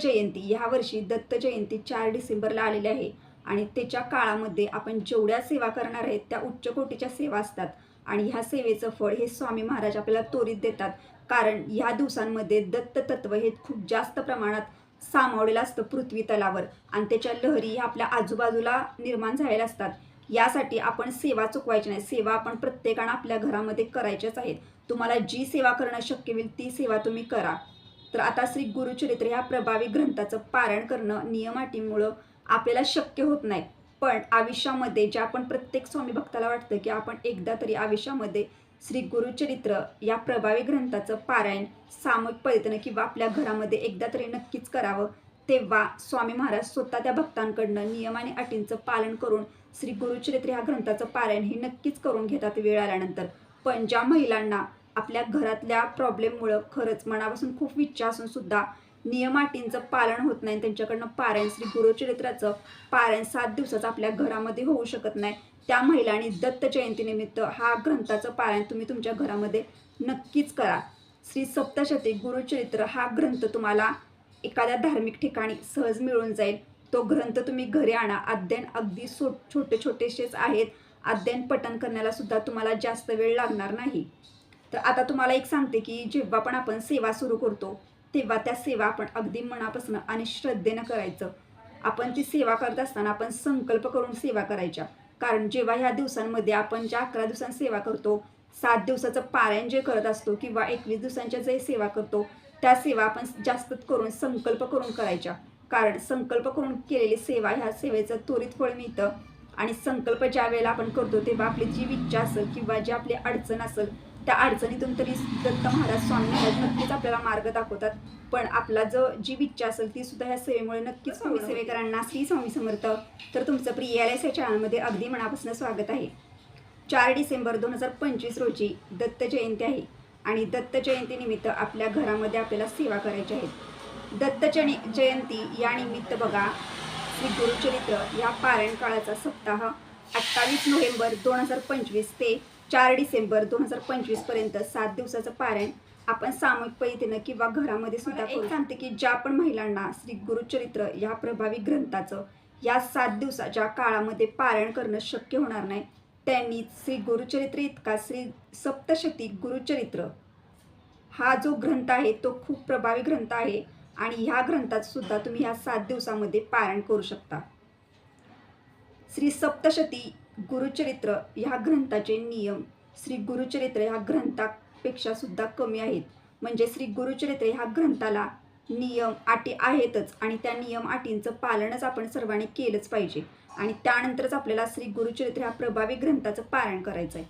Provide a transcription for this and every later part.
जयंती ह्या वर्षी दत्त जयंती चार डिसेंबरला आलेली आहे. आणि त्याच्या काळामध्ये आपण जेवढ्या सेवा करणार आहेत त्या उच्च कोटीच्या सेवा असतात. आणि ह्या सेवेचं फळ हे स्वामी महाराज आपल्याला त्वरित देतात. कारण ह्या दिवसांमध्ये दत्त तत्व हे खूप जास्त प्रमाणात सामावलेलं असतं पृथ्वी तलावर. आणि त्याच्या लहरी ह्या आपल्या आजूबाजूला निर्माण झालेल्या असतात. यासाठी आपण सेवा चुकवायची नाही. सेवा आपण प्रत्येकानं आपल्या घरामध्ये करायच्याच आहेत. तुम्हाला जी सेवा करणं शक्य होईल ती सेवा तुम्ही करा. तर आता श्री गुरुचरित्र ह्या प्रभावी ग्रंथाचं पारण करणं नियमाटीमुळं आपल्याला शक्य होत नाही. पण आयुष्यामध्ये जे आपण प्रत्येक स्वामी भक्ताला वाटतं की आपण एकदा तरी आयुष्यामध्ये श्री गुरुचरित्र या प्रभावी ग्रंथाचं पारायण सामूहिक पद्धतीनं किंवा आपल्या घरामध्ये एकदा तरी नक्कीच करावं तेव्हा स्वामी महाराज स्वतः त्या भक्तांकडनं नियम आणि अटींचं पालन करून श्री गुरुचरित्र ह्या ग्रंथाचं पारायण हे नक्कीच करून घेतात वेळ आल्यानंतर. पण ज्या महिलांना आपल्या घरातल्या प्रॉब्लेममुळं खरंच मनापासून खूप इच्छा असून सुद्धा नियमाटींचं पालन होत नाही त्यांच्याकडनं पारायण श्री गुरुचरित्राचं पारायण सात दिवसाचं आपल्या घरामध्ये होऊ शकत नाही. त्या महिलांनी दत्त जयंतीनिमित्त हा ग्रंथाचं पारायण तुम्ही तुमच्या घरामध्ये नक्कीच करा. श्री सप्तशती गुरुचरित्र हा ग्रंथ तुम्हाला एखाद्या धार्मिक ठिकाणी सहज मिळून जाईल. तो ग्रंथ तुम्ही घरी आणा. अध्ययन अगदी सो छोटे छोटेसेच आहेत. अध्ययन पठण करण्याला सुद्धा तुम्हाला जास्त वेळ लागणार नाही. तर आता तुम्हाला एक सांगते की जेव्हा पण आपण सेवा सुरू करतो तेव्हा त्या सेवा आपण अगदी मनापासून आणि श्रद्धेनं करायचं. आपण ती सेवा करत असताना आपण संकल्प करून सेवा करायच्या. कारण जेव्हा ह्या दिवसांमध्ये आपण ज्या अकरा दिवसांत सेवा करतो सात दिवसाचं पारायण जे करत असतो किंवा एकवीस दिवसांच्या जे सेवा करतो त्या सेवा आपण जास्त करून संकल्प करून करायच्या. कारण संकल्प करून केलेली सेवा ह्या सेवेचं त्वरित फळ मिळतं. आणि संकल्प ज्या वेळेला आपण करतो तेव्हा आपली जी इच्छा असेल किंवा जी आपली अडचण असेल त्या अडचणीतून तरी दत्त महाराज स्वामी महाराज नक्कीच आपल्याला मार्ग दाखवतात. पण आपला जो जी इच्छा असेल ती सुद्धा ह्या सेवेमुळे नक्कीच स्वामी सेवेकरांना श्री स्वामी समर्थ. तर तुमचं प्रिय एल एस या चॅनलमध्ये अगदी मनापासून स्वागत आहे. चार डिसेंबर दोन हजार पंचवीस रोजी दत्त जयंती आहे आणि दत्त जयंतीनिमित्त आपल्या घरामध्ये आपल्याला सेवा करायची आहे. दत्त जयंती या निमित्त बघा श्री गुरुचरित्र या पारायण काळाचा सप्ताह अठ्ठावीस नोव्हेंबर दोन हजार पंचवीस ते चार डिसेंबर दोन हजार पंचवीसपर्यंत सात दिवसाचं पारायण आपण सामूहिक पद्धतीनं किंवा घरामध्ये सुद्धा एक सांगते की ज्या पण महिलांना श्री गुरुचरित्र या प्रभावी ग्रंथाचं या सात दिवसाच्या काळामध्ये पारायण करणं शक्य होणार नाही त्यांनी श्री गुरुचरित्र इतका श्री सप्तशती गुरुचरित्र हा जो ग्रंथ आहे तो खूप प्रभावी ग्रंथ आहे आणि ह्या ग्रंथात सुद्धा तुम्ही ह्या सात दिवसामध्ये पारायण करू शकता. श्री सप्तशती गुरुचरित्र ह्या ग्रंथाचे नियम श्री गुरुचरित्र ह्या ग्रंथापेक्षा सुद्धा कमी आहेत. म्हणजे श्री गुरुचरित्र ह्या ग्रंथाला नियम अटी आहेतच आणि त्या नियम अटींचं पालनच आपण सर्वांनी केलंच पाहिजे. आणि त्यानंतरच आपल्याला श्री गुरुचरित्र ह्या प्रभावी ग्रंथाचं पारायण करायचं आहे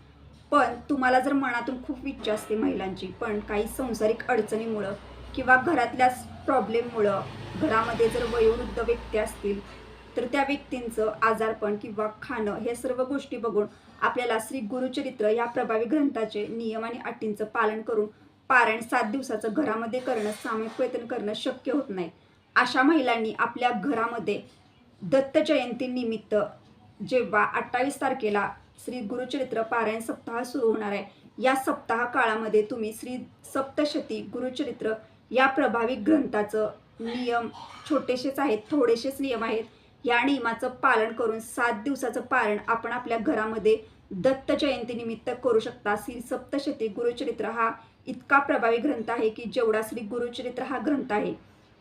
पण तुम्हाला जर मनातून खूप इच्छा असते महिलांची पण काही संसारिक अडचणीमुळं किंवा घरातल्याच प्रॉब्लेममुळं घरामध्ये जर वयोवृद्ध व्यक्ती असतील तर त्या व्यक्तींचं आजारपण किंवा खाणं हे सर्व गोष्टी बघून आपल्याला श्री गुरुचरित्र या प्रभावी ग्रंथाचे नियम आणि अटींचं पालन करून पारायण सात दिवसाचं घरामध्ये करणं सामूहिक प्रयत्न करणं शक्य होत नाही. अशा महिलांनी आपल्या घरामध्ये दत्त जयंतीनिमित्त जेव्हा अठ्ठावीस तारखेला श्री गुरुचरित्र पारायण सप्ताह सुरू होणार आहे या सप्ताह काळामध्ये तुम्ही श्री सप्तशती गुरुचरित्र या प्रभावी ग्रंथाचं नियम छोटेसेच आहेत थोडेसेच नियम आहेत या नियमाचं पालन करून सात दिवसाचं पालन आपण आपल्या घरामध्ये दत्त जयंतीनिमित्त करू शकता. श्री सप्तशती गुरुचरित्र हा इतका प्रभावी ग्रंथ आहे की जेवढा श्री गुरुचरित्र हा ग्रंथ आहे.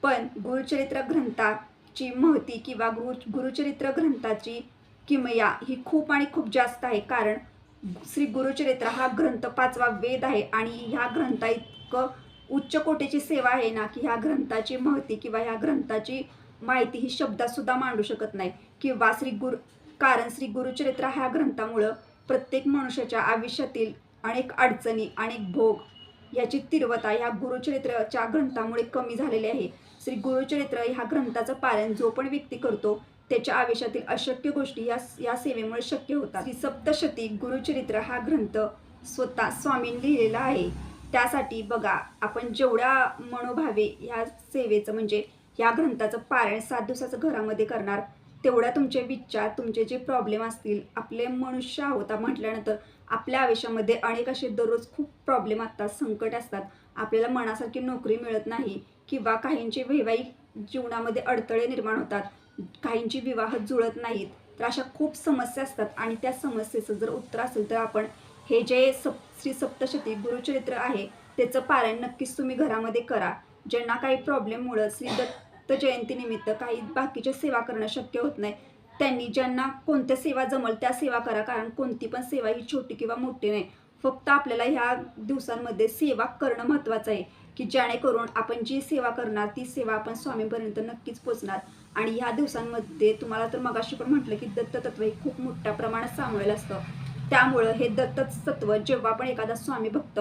पण गुरुचरित्र ग्रंथाची महती किंवा गुरु गुरुचरित्र ग्रंथाची किमया ही खूप आणि खूप जास्त आहे. कारण श्री गुरुचरित्र हा ग्रंथ पाचवा वेद आहे आणि ह्या ग्रंथा इतकं उच्च कोटीची सेवा आहे ना की ह्या ग्रंथाची महती किंवा ह्या ग्रंथाची माहिती ही शब्दात सुद्धा मांडू शकत नाही. किंवा श्री गुरु कारण श्री गुरुचरित्र ह्या ग्रंथामुळं प्रत्येक मनुष्याच्या आयुष्यातील अनेक अडचणी अनेक भोग याची तीव्रता ह्या गुरुचरित्राच्या ग्रंथामुळे कमी झालेली आहे. श्री गुरुचरित्र ह्या ग्रंथाचं पालन जो पण व्यक्ती करतो त्याच्या आयुष्यातील अशक्य गोष्टी या या सेवेमुळे शक्य होतात. श्री सप्तशती गुरुचरित्र हा ग्रंथ स्वतः स्वामींनी लिहिलेला आहे. त्यासाठी बघा आपण जेवढ्या मनोभावे ह्या सेवेचं म्हणजे या ग्रंथाचं पारायण सात दिवसाचं घरामध्ये करणार. तेवढ्या तुमचे विचार तुमचे जे प्रॉब्लेम असतील आपले मनुष्य आहोत म्हटल्यानंतर आपल्या आयुष्यामध्ये अनेक असे दररोज खूप प्रॉब्लेम असतात संकट असतात. आपल्याला मनासारखी नोकरी मिळत नाही किंवा काहींचे वैवाहिक जीवनामध्ये अडथळे निर्माण होतात. काहींची विवाह जुळत नाहीत. तर अशा खूप समस्या असतात आणि त्या समस्येचं जर उत्तर असेल तर आपण हे जे सप श्री सप्तशती गुरुचरित्र आहे त्याचं पारायण नक्कीच तुम्ही घरामध्ये करा. ज्यांना काही प्रॉब्लेममुळं श्री दत्त दत्त जयंतीनिमित्त काही बाकीच्या सेवा करणं शक्य होत नाही. त्यांनी ज्यांना कोणत्या सेवा जमल त्या सेवा करा कारण कोणती पण सेवा ही छोटी किंवा मोठी नाही. फक्त आपल्याला ह्या दिवसांमध्ये सेवा करणं महत्त्वाचं आहे की जेणेकरून आपण जी सेवा करणार ती सेवा आपण स्वामींपर्यंत नक्कीच पोचणार. आणि ह्या दिवसांमध्ये तुम्हाला तर मगाशी पण म्हटलं की दत्ततत्व हे खूप मोठ्या प्रमाणात सामोरेल असतं. त्यामुळं हे दत्त तत्व जेव्हा पण एखादा स्वामी भक्त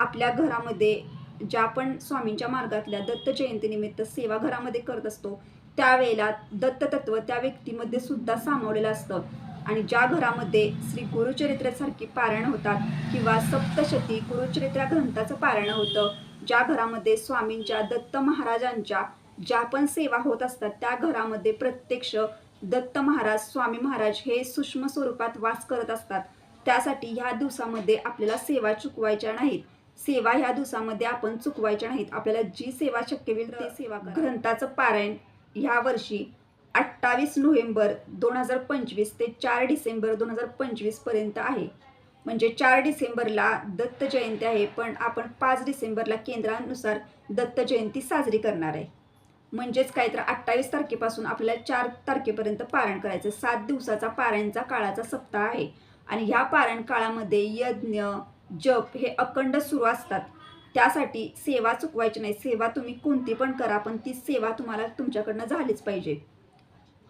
आपल्या घरामध्ये ज्या आपण स्वामींच्या मार्गातल्या दत्त जयंतीनिमित्त सेवाघरामध्ये करत असतो त्यावेळेला दत्ततत्व त्या व्यक्तीमध्ये सुद्धा सामावलेलं असतं. आणि ज्या घरामध्ये श्री गुरुचरित्रासारखी पारायण होतात किंवा सप्तशती गुरुचरित्रा ग्रंथाचं पारायण होतं ज्या घरामध्ये स्वामींच्या दत्त महाराजांच्या ज्या पण सेवा होत असतात त्या घरामध्ये प्रत्यक्ष दत्त महाराज स्वामी महाराज हे सूक्ष्म स्वरूपात वास करत असतात. त्यासाठी ह्या दिवसामध्ये आपल्याला सेवा चुकवायच्या नाहीत. सेवा ह्या दिवसामध्ये आपण चुकवायच्या नाहीत. आपल्याला जी सेवा शक्य होईल ती सेवा करा. ग्रंथाचं पारायण ह्या वर्षी अठ्ठावीस नोव्हेंबर दोन हजार पंचवीस ते चार डिसेंबर दोन हजार पंचवीसपर्यंत आहे. म्हणजे चार डिसेंबरला दत्त जयंती आहे पण आपण पाच डिसेंबरला केंद्रानुसार दत्त जयंती साजरी करणार आहे. म्हणजेच काय तर अठ्ठावीस तारखेपासून आपल्याला चार तारखेपर्यंत पारायण करायचं. सात दिवसाचा पारायणचा काळाचा सप्ताह आहे. आणि ह्या पारायण काळामध्ये यज्ञ जप हे अखंड सुरू असतात. त्यासाठी सेवा चुकवायची नाही. सेवा तुम्ही कोणती पण करा पण ती सेवा तुम्हाला तुमच्याकडनं झालीच पाहिजे.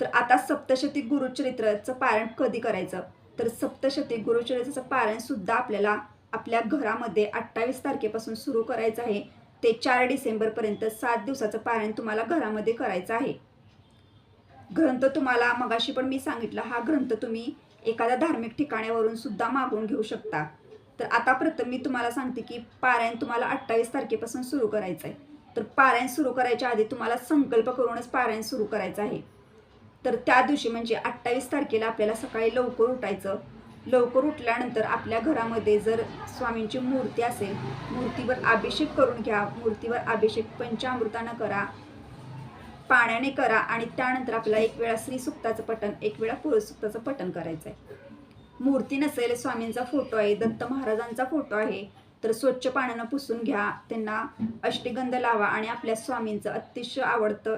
तर आता सप्तशती गुरुचरित्राचं पारण कधी करायचं? तर सप्तशती गुरुचरित्राचं पारणसुद्धा आपल्याला आपल्या घरामध्ये अठ्ठावीस तारखेपासून सुरू करायचं आहे. ते चार डिसेंबरपर्यंत सात दिवसाचं पारायण तुम्हाला घरामध्ये करायचं आहे. ग्रंथ तुम्हाला मगाशी पण मी सांगितलं हा ग्रंथ तुम्ही एखाद्या धार्मिक ठिकाणावरून सुद्धा मागवून घेऊ शकता. तर आता प्रथम मी तुम्हाला सांगते की पारायण तुम्हाला अठ्ठावीस तारखेपासून सुरू करायचं आहे तर पारायण सुरू करायच्या आधी तुम्हाला संकल्प करूनच पारायण सुरू करायचं आहे. तर त्या दिवशी म्हणजे अठ्ठावीस तारखेला आपल्याला सकाळी लवकर उठायचं. लवकर उठल्यानंतर आपल्या घरामध्ये जर स्वामींची मूर्ती असेल मूर्तीवर अभिषेक करून घ्या. मूर्तीवर अभिषेक पंचामृतानं करा पाण्याने करा आणि त्यानंतर आपल्याला एक वेळा श्रीसुक्ताचं पठण एक वेळा पुरुषसुक्ताचं पठण करायचं आहे मूर्ती नसेल स्वामींचा फोटो आहे दत्त महाराजांचा फोटो आहे तर स्वच्छ पाण्यानं पुसून घ्या त्यांना अष्टगंध लावा आणि आपल्या स्वामींचं अतिशय आवडतं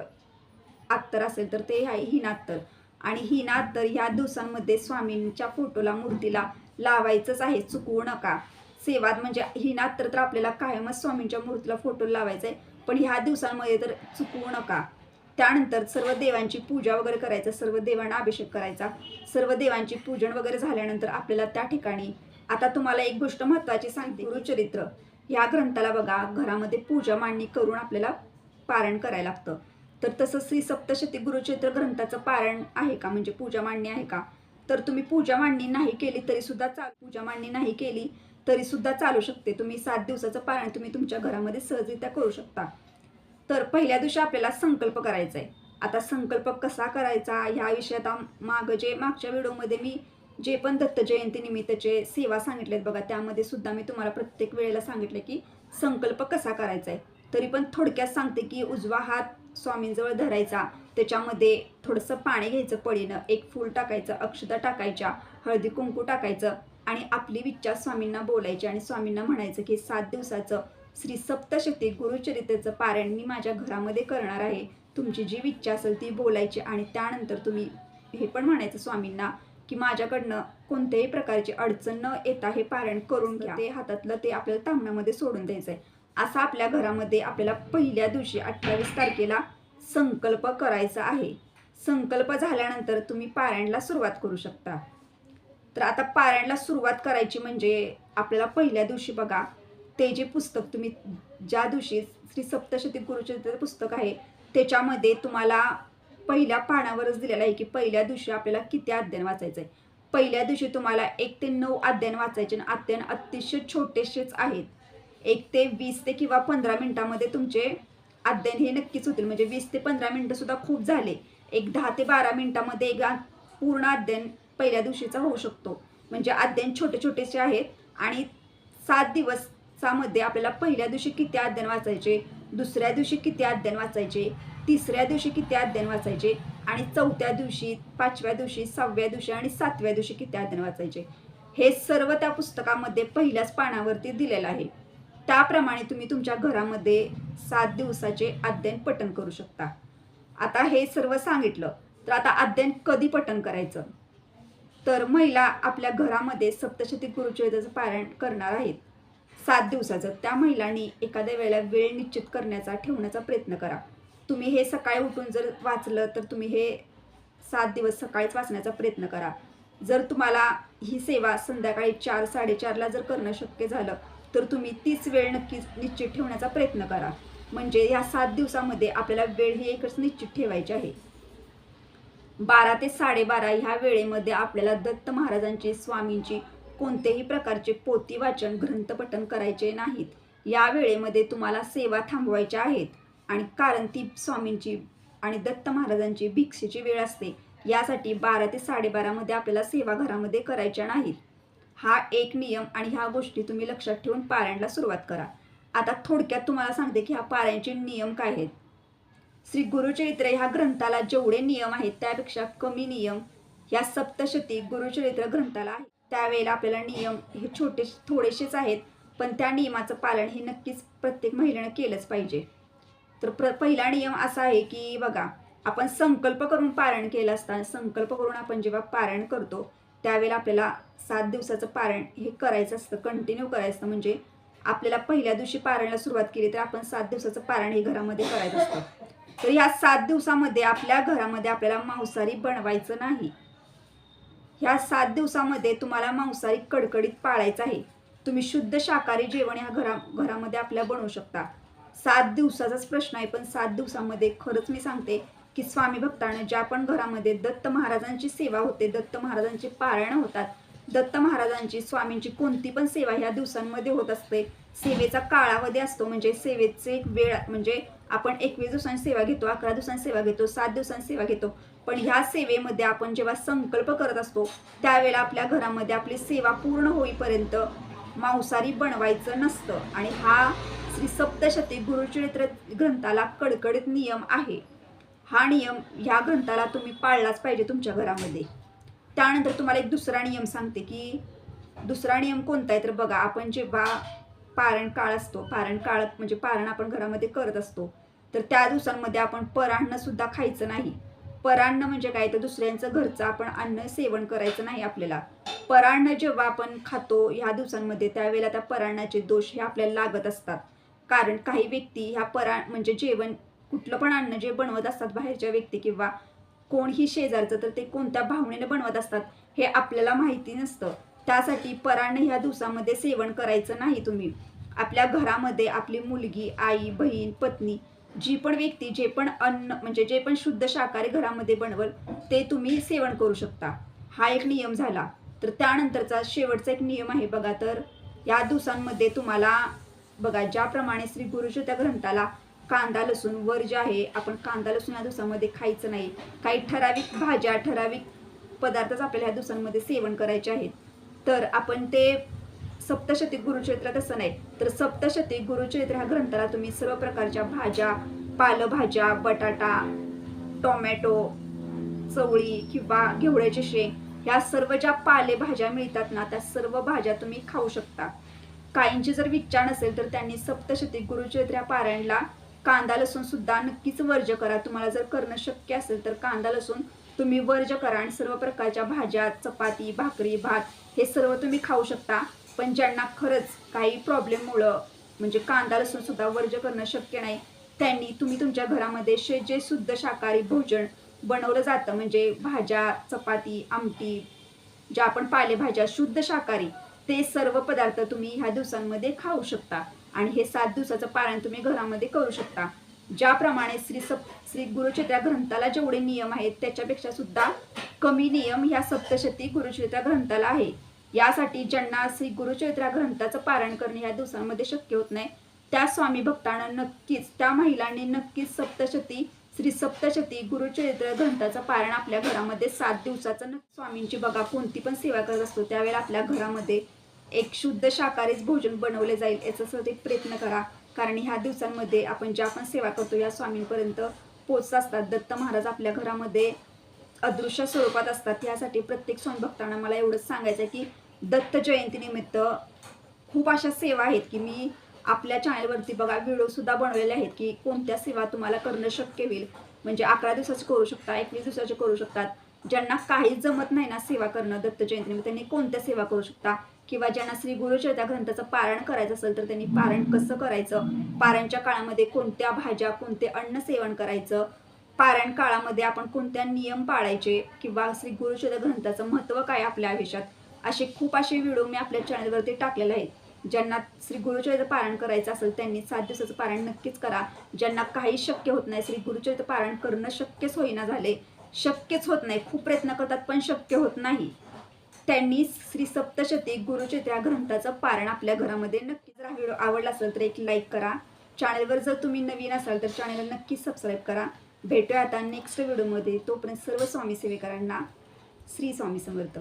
अत्तर असेल तर ते आहे हिनात्तर. आणि हिनात्तर ह्या दिवसांमध्ये स्वामींच्या फोटोला मूर्तीला लावायचंच आहे चुकवू नका. सेवात म्हणजे हिनात्तर तर आपल्याला कायमच स्वामींच्या मूर्तीला फोटो लावायचा आहे पण ह्या दिवसांमध्ये तर चुकवू नका. त्यानंतर सर्व देवांची पूजा वगैरे करायचं सर्व देवांना अभिषेक करायचा. सर्व देवांची पूजन वगैरे झाल्यानंतर आपल्याला त्या ठिकाणी आता तुम्हाला एक गोष्ट महत्त्वाची सांगते. गुरुचरित्र. या ग्रंथाला बघा. घरामध्ये पूजा मांडणी करून आपल्याला पारायण करायला लागतं. तर तसं श्री सप्तशती गुरुचरित्र ग्रंथाचं पारायण आहे का? म्हणजे पूजा मांडणी आहे का? तर तुम्ही पूजा मांडणी नाही केली तरी सुद्धा चाल पूजा मांडणी नाही केली तरी सुद्धा चालू शकते. तुम्ही सात दिवसाचं पारायण तुम्ही तुमच्या घरामध्ये सहजरित्या करू शकता. तर पहिल्या दिवशी आपल्याला संकल्प करायचा आहे आता संकल्प कसा करायचा? ह्या विषयात मागं जे मागच्या व्हिडिओमध्ये मी जे पण दत्त सेवा सांगितले सेवा बघा त्यामध्ये सुद्धा मी तुम्हाला प्रत्येक वेळेला सांगितलं की संकल्प कसा करायचा आहे तरी पण थोडक्यात सांगते की उजवा हात स्वामींजवळ धरायचा त्याच्यामध्ये थोडंसं पाणी घ्यायचं पडीनं एक फूल टाकायचं अक्षता टाकायच्या हळदी कुंकू टाकायचं आणि आपली विचार स्वामींना बोलायची आणि स्वामींना म्हणायचं की सात दिवसाचं श्री सप्तशती गुरुचरितेचं पारायण मी माझ्या घरामध्ये करणार आहे. तुमची जी इच्छा असेल ती बोलायची आणि त्यानंतर तुम्ही हे पण म्हणायचं स्वामींना की माझ्याकडनं कोणत्याही प्रकारची अडचण न येता हे पारायण करून घ्या. ते हातातलं ते आपल्याला तांबण्यामध्ये सोडून द्यायचं आहे असा आपल्या घरामध्ये आपल्याला पहिल्या दिवशी अठ्ठावीस तारखेला संकल्प करायचा आहे. संकल्प झाल्यानंतर तुम्ही पारायणला सुरुवात करू शकता. तर आता पारायणला सुरुवात करायची म्हणजे आपल्याला पहिल्या दिवशी बघा ते जे पुस्तक तुम्ही ज्या दिवशी श्री सप्तशती गुरुचरित्र पुस्तक आहे त्याच्यामध्ये तुम्हाला पहिल्या पानावरच दिलेलं आहे की पहिल्या दिवशी आपल्याला किती अध्ययन वाचायचं आहे पहिल्या दिवशी तुम्हाला एक ते नऊ अध्ययन वाचायचे आणि अध्ययन अतिशय छोटेसेच आहेत. एक ते वीस ते किंवा पंधरा मिनिटामध्ये तुमचे अध्ययन हे नक्कीच होतील. म्हणजे वीस ते पंधरा मिनटंसुद्धा खूप झाले. एक दहा ते बारा मिनिटामध्ये एक पूर्ण अध्ययन पहिल्या दिवशीचा होऊ शकतो. म्हणजे अध्ययन छोटे छोटेसे आहेत आणि सात दिवस दिवसामध्ये आपल्याला पहिल्या दिवशी किती अध्ययन वाचायचे दुसऱ्या दिवशी किती अध्ययन वाचायचे तिसऱ्या दिवशी किती अध्ययन वाचायचे आणि चौथ्या दिवशी पाचव्या दिवशी सहाव्या दिवशी आणि सातव्या दिवशी किती अध्ययन वाचायचे. हे सर्व त्या पुस्तकामध्ये पहिल्याच पानावरती दिलेलं आहे. त्याप्रमाणे तुम्ही तुमच्या घरामध्ये सात दिवसाचे अध्ययन पठण करू शकता. आता हे सर्व सांगितलं तर आता अध्ययन कधी पठण करायचं? तर महिला आपल्या घरामध्ये सप्तशती गुरुचरित्राचं पारायण करणार आहेत. सात दिवसाचं. त्या महिलांनी एखाद्या वेळेला वेळ निश्चित करण्याचा ठेवण्याचा प्रयत्न करा. तुम्ही हे सकाळी उठून जर वाचलं तर तुम्ही हे सात दिवस सकाळीच वाचण्याचा प्रयत्न करा. जर तुम्हाला ही सेवा संध्याकाळी चार साडेचारला जर करणं शक्य झालं तर तुम्ही तीच वेळ नक्कीच निश्चित ठेवण्याचा प्रयत्न करा. म्हणजे या सात दिवसामध्ये आपल्याला वेळ ही एकच निश्चित ठेवायची आहे. बारा ते साडेबारा ह्या वेळेमध्ये आपल्याला दत्त महाराजांची स्वामींची कोणत्याही प्रकारचे पोती वाचन ग्रंथपठन करायचे नाहीत. या वेळेमध्ये तुम्हाला सेवा थांबवायच्या आहेत. आणि कारण ती स्वामींची आणि दत्त महाराजांची भिक्षेची वेळ असते. यासाठी बारा ते साडेबारामध्ये आपल्याला सेवा घरामध्ये करायच्या नाहीत. हा एक नियम आणि ह्या गोष्टी तुम्ही लक्षात ठेवून पारायणला सुरुवात करा. आता थोडक्यात तुम्हाला सांगते की ह्या पारायणचे नियम काय आहेत. श्री गुरुचरित्र ह्या ग्रंथाला जेवढे नियम आहेत त्यापेक्षा कमी नियम ह्या सप्तशती गुरुचरित्र ग्रंथाला आहे त्यावेळेला आपल्याला नियम हे छोटे थोडेसेच आहेत पण त्या नियमाचं पालन हे नक्कीच प्रत्येक महिलेनं केलंच पाहिजे. तर प्र पहिला नियम असा आहे की बघा आपण संकल्प करून पारण केलं असताना संकल्प करून आपण जेव्हा पारण करतो त्यावेळेला आपल्याला सात दिवसाचं पारण हे करायचं असतं कंटिन्यू करायचं असतं. म्हणजे आपल्याला पहिल्या दिवशी पारायणाला सुरुवात केली तर आपण सात दिवसाचं पारण हे घरामध्ये करायचं असतं. तर या सात दिवसामध्ये आपल्या घरामध्ये आपल्याला मांसाहारी बनवायचं नाही. ह्या सात दिवसामध्ये तुम्हाला मांसाहारी कडकडीत पाळायचं आहे. तुम्ही शुद्ध शाकाहारी जेवण ह्या घरा घरामध्ये आपल्या बनवू शकता. सात दिवसाचाच प्रश्न आहे पण सात दिवसामध्ये खरंच मी सांगते की स्वामी भक्तानं ज्या पण घरामध्ये दत्त महाराजांची सेवा होते दत्त महाराजांची पारायण होतात दत्त महाराजांची स्वामींची कोणती पण सेवा ह्या दिवसांमध्ये होत असते. सेवेचा काळावधी असतो म्हणजे सेवेचे वेळ म्हणजे आपण एकवीस दिवसांची सेवा घेतो अकरा दिवसांची सेवा घेतो सात दिवसांची सेवा घेतो. पण ह्या सेवेमध्ये आपण जेव्हा संकल्प करत असतो त्यावेळेला आपल्या घरामध्ये आपली सेवा पूर्ण होईपर्यंत मांसाहारी बनवायचं नसतं. आणि हा श्री सप्तशती गुरुचरित्र ग्रंथाला कडकडीत नियम आहे. हा नियम ह्या ग्रंथाला तुम्ही पाळलाच पाहिजे तुमच्या घरामध्ये. त्यानंतर तुम्हाला एक दुसरा नियम सांगते की दुसरा नियम कोणता आहे तर बघा आपण जेव्हा पारण काळ असतो. पारण काळ म्हणजे पारण आपण घरामध्ये करत असतो. तर त्या दिवसांमध्ये आपण परान्न सुद्धा खायचं नाही. परान्न म्हणजे काय? तर दुसऱ्यांचं घरचं आपण अन्न सेवन करायचं नाही आपल्याला. परान्न जेव्हा आपण खातो ह्या दिवसांमध्ये त्यावेळेला त्या परान्नाचे दोष हे आपल्याला लागत असतात. कारण काही व्यक्ती ह्या परा म्हणजे जेवण कुठलं पण अन्न जे बनवत असतात बाहेरच्या व्यक्ती किंवा कोणही शेजारचं तर ते कोणत्या भावनेने बनवत असतात हे आपल्याला माहिती नसतं. त्यासाठी परान्न ह्या दिवसामध्ये सेवन करायचं नाही तुम्ही. आपल्या घरामध्ये आपली मुलगी आई बहीण पत्नी जी पण व्यक्ती जे पण अन्न म्हणजे जे पण शुद्ध शाकाहारी घरामध्ये बनवल ते तुम्ही सेवन करू शकता. हा एक नियम झाला. तर त्यानंतरचा शेवटचा एक नियम आहे बघा तर. या दिवसांमध्ये तुम्हाला बघा ज्याप्रमाणे श्री गुरुजी त्या ग्रंथाला कांदा लसूण वर जे आहे आपण कांदा लसूण या दिवसामध्ये खायचं नाही. काही ठराविक भाज्या ठराविक पदार्थच आपल्याला ह्या दिवसांमध्ये सेवन करायचे आहेत. तर आपण ते सप्तशती गुरुचरित्र तसं नाही तर सप्तशती गुरुचरित्र ह्या ग्रंथाला तुम्ही सर्व प्रकारच्या भाज्या पालभाज्या बटाटा टोमॅटो चवळी किंवा घेवड्याचे शेंग ह्या सर्व ज्या पालेभाज्या मिळतात ना त्या सर्व भाज्या तुम्ही खाऊ शकता. काहींची जर विचार नसेल तर त्यांनी सप्तशती गुरुचरित्र या पारायणला कांदा लसूण सुद्धा नक्कीच वर्ज करा. तुम्हाला जर करणं शक्य असेल तर कांदा लसूण तुम्ही वर्ज करा आणि सर्व प्रकारच्या भाज्या चपाती भाकरी भात हे सर्व तुम्ही खाऊ शकता. पण ज्यांना खरंच काही प्रॉब्लेममुळं म्हणजे कांदा लसूण सुद्धा वर्ज करणं शक्य नाही त्यांनी तुम्ही तुमच्या घरामध्ये शे जे शुद्ध शाकाहारी भोजन बनवलं जातं म्हणजे भाज्या चपाती आमटी ज्या आपण पालेभाज्या शुद्ध शाकाहारी ते सर्व पदार्थ तुम्ही ह्या दिवसांमध्ये खाऊ शकता. आणि हे सात दिवसाचं पारायण तुम्ही घरामध्ये करू शकता. ज्याप्रमाणे श्री सप श्री गुरुचरित्रा ग्रंथाला जेवढे नियम आहेत त्याच्यापेक्षा सुद्धा कमी नियम ह्या सप्तशती गुरुचरित्रा ग्रंथाला आहे. यासाठी ज्यांना श्री गुरुचरित्रा ग्रंथाचं पारण करणे ह्या दिवसांमध्ये शक्य होत नाही त्या स्वामी भक्तांना नक्कीच त्या महिलांनी नक्कीच सप्तशती श्री सप्तशती गुरुचरित्र ग्रंथाचं पारण आपल्या घरामध्ये सात दिवसाचं न- स्वामींची बघा कोणती पण सेवा करत असतो त्यावेळेला आपल्या घरामध्ये एक शुद्ध शाकाहारीच भोजन बनवले जाईल याचा प्रयत्न करा. कारण ह्या दिवसांमध्ये आपण ज्या पण सेवा करतो या स्वामींपर्यंत पोच असतात. दत्त महाराज आपल्या घरामध्ये अदृश्य स्वरूपात असतात. यासाठी प्रत्येक स्वामी मला एवढंच सांगायचं आहे की दत्त जयंतीनिमित्त खूप अशा सेवा आहेत की मी आपल्या चॅनलवरती बघा व्हिडिओसुद्धा बनवलेले आहेत की कोणत्या सेवा तुम्हाला करणं शक्य होईल. म्हणजे अकरा दिवसाचे करू शकता एकवीस दिवसाचे करू शकतात ज्यांना काहीच जमत नाही ना सेवा करणं दत्त जयंतीनिमित्त त्यांनी कोणत्या सेवा करू शकता? किंवा ज्यांना श्री गुरुचरिता ग्रंथाचं पारण करायचं असेल तर त्यांनी पारण कसं करायचं? पारणच्या काळामध्ये कोणत्या भाज्या कोणते अन्न सेवन करायचं? पारायण काळामध्ये आपण कोणत्या नियम पाळायचे? किंवा श्री गुरुचरित्र ग्रंथाचं महत्त्व काय आपल्या आयुष्यात? असे खूप असे व्हिडिओ मी आपल्या चॅनलवरती टाकलेले आहेत. ज्यांना श्री गुरुचरित्र पारायण करायचं असेल त्यांनी सात दिवसाचं पारायण नक्कीच करा. ज्यांना काही शक्य होत नाही श्री गुरुचरित्र पारायण करणं शक्यच होईना झाले. शक्यच होत नाही खूप प्रयत्न करतात पण शक्य होत नाही. त्यांनी श्री सप्तशती गुरुचरित्र या ग्रंथाचं पारण आपल्या घरामध्ये नक्कीच जर हा व्हिडिओ आवडला असेल तर एक लाईक करा. चॅनलवर जर तुम्ही नवीन असाल तर चॅनलला नक्कीच सबस्क्राईब करा. भेटूया आता नेक्स्ट व्हिडिओमध्ये तोपर्यंत सर्व स्वामी सेवेकरांना श्री स्वामी समर्थ.